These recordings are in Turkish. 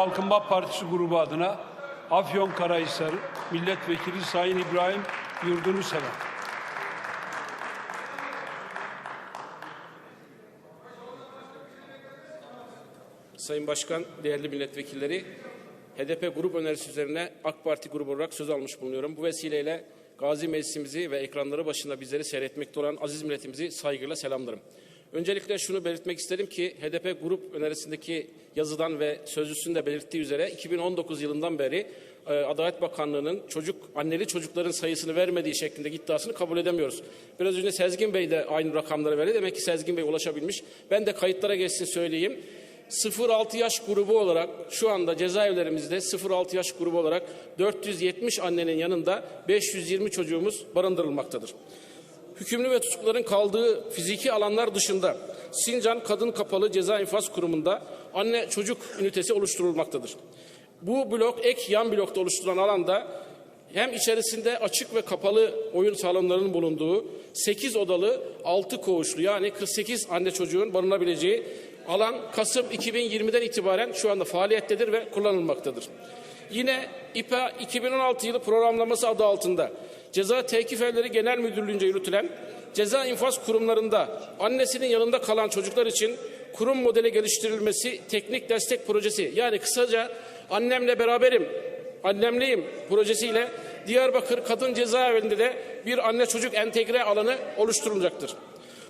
Kalkınma Partisi grubu adına Afyonkarahisar Milletvekili Sayın İbrahim Yurdunusever. Sayın Başkan, değerli milletvekilleri, HDP grup önerisi üzerine AK Parti grubu olarak söz almış bulunuyorum. Bu vesileyle Gazi Meclisimizi ve ekranları başında bizleri seyretmekte olan aziz milletimizi saygıyla selamlarım. Öncelikle şunu belirtmek isterim ki HDP grup önerisindeki yazıdan ve sözcüsünde belirttiği üzere 2019 yılından beri e, Adalet Bakanlığı'nın çocuk anneli çocukların sayısını vermediği şeklindeki iddiasını kabul edemiyoruz. Biraz önce Sezgin Bey de aynı rakamları verdi. Demek ki Sezgin Bey ulaşabilmiş. Ben de kayıtlara geçsin söyleyeyim. 0-6 yaş grubu olarak şu anda cezaevlerimizde 0-6 yaş grubu olarak 470 annenin yanında 520 çocuğumuz barındırılmaktadır. Hükümlü ve tutukluların kaldığı fiziki alanlar dışında Sincan Kadın Kapalı Ceza İnfaz Kurumu'nda anne çocuk ünitesi oluşturulmaktadır. Bu blok ek yan blokta oluşturulan alanda hem içerisinde açık ve kapalı oyun salonlarının bulunduğu 8 odalı 6 koğuşlu yani 48 anne çocuğun barınabileceği alan Kasım 2020'den itibaren şu anda faaliyettedir ve kullanılmaktadır. Yine İPA 2016 yılı programlaması adı altında Ceza Tevkif Evleri Genel Müdürlüğü'nce yürütülen ceza infaz kurumlarında annesinin yanında kalan çocuklar için kurum modeli geliştirilmesi teknik destek projesi yani kısaca annemle beraberim, annemliyim projesiyle Diyarbakır Kadın Cezaevinde de bir anne çocuk entegre alanı oluşturulacaktır.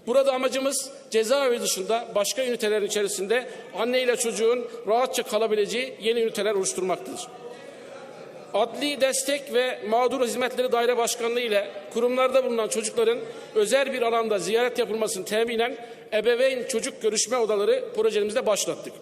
Burada amacımız cezaevi dışında başka ünitelerin içerisinde anne ile çocuğun rahatça kalabileceği yeni üniteler oluşturmaktadır. Adli Destek ve Mağdur Hizmetleri Daire Başkanlığı ile kurumlarda bulunan çocukların özel bir alanda ziyaret yapılmasını teminen ebeveyn çocuk görüşme odaları projemizde başlattık.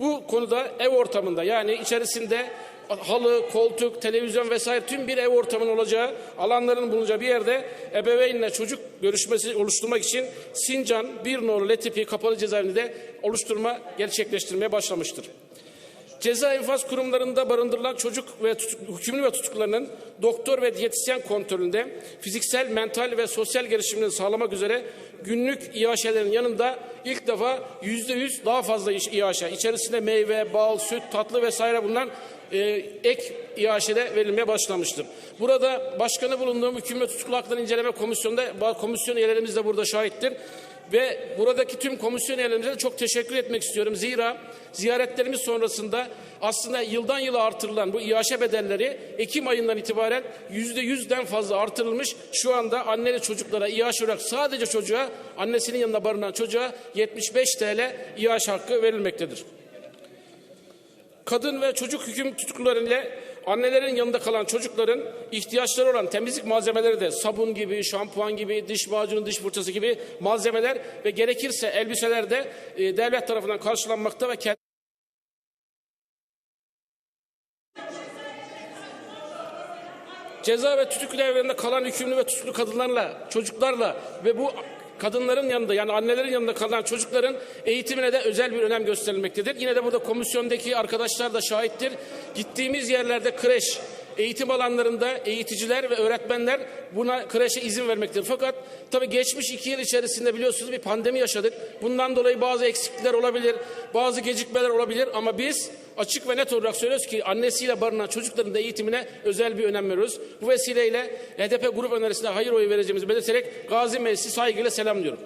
Bu konuda ev ortamında yani içerisinde halı, koltuk, televizyon vesaire tüm bir ev ortamının olacağı alanların bulunacağı bir yerde ebeveynle çocuk görüşmesi oluşturmak için Sincan bir nolu Letipi kapalı cezaevinde oluşturma gerçekleştirmeye başlamıştır. Ceza infaz kurumlarında barındırılan çocuk ve tutuk- hükümlü ve tutuklularının doktor ve diyetisyen kontrolünde fiziksel, mental ve sosyal gelişimini sağlamak üzere günlük İHŞ'lerin yanında ilk defa yüzde yüz daha fazla İHŞ, içerisinde meyve, bal, süt, tatlı vesaire bunlar e, ek İHŞ'de verilmeye başlamıştır. Burada başkanı bulunduğum hükümlü tutuklu hakları inceleme komisyonunda komisyon üyelerimiz de burada şahittir. Ve buradaki tüm komisyon üyelerimize çok teşekkür etmek istiyorum. Zira ziyaretlerimiz sonrasında aslında yıldan yıla artırılan bu İHŞ bedelleri Ekim ayından itibaren yüzde yüzden fazla artırılmış. Şu anda anneli çocuklara İHŞ olarak sadece çocuğa annesinin yanında barınan çocuğa 75 TL İHŞ hakkı verilmektedir kadın ve çocuk hüküm tutuklularıyla annelerin yanında kalan çocukların ihtiyaçları olan temizlik malzemeleri de sabun gibi, şampuan gibi, diş macunu, diş fırçası gibi malzemeler ve gerekirse elbiseler de e, devlet tarafından karşılanmakta ve kendi ceza ve tutuklu evlerinde kalan hükümlü ve tutuklu kadınlarla, çocuklarla ve bu kadınların yanında yani annelerin yanında kalan çocukların eğitimine de özel bir önem gösterilmektedir. Yine de burada komisyondaki arkadaşlar da şahittir. Gittiğimiz yerlerde kreş, eğitim alanlarında eğiticiler ve öğretmenler buna kreşe izin vermektedir. Fakat tabii geçmiş iki yıl içerisinde biliyorsunuz bir pandemi yaşadık. Bundan dolayı bazı eksiklikler olabilir, bazı gecikmeler olabilir ama biz açık ve net olarak söylüyoruz ki annesiyle barınan çocukların da eğitimine özel bir önem veriyoruz. Bu vesileyle HDP grup önerisine hayır oyu vereceğimizi belirterek Gazi Meclisi saygıyla selamlıyorum.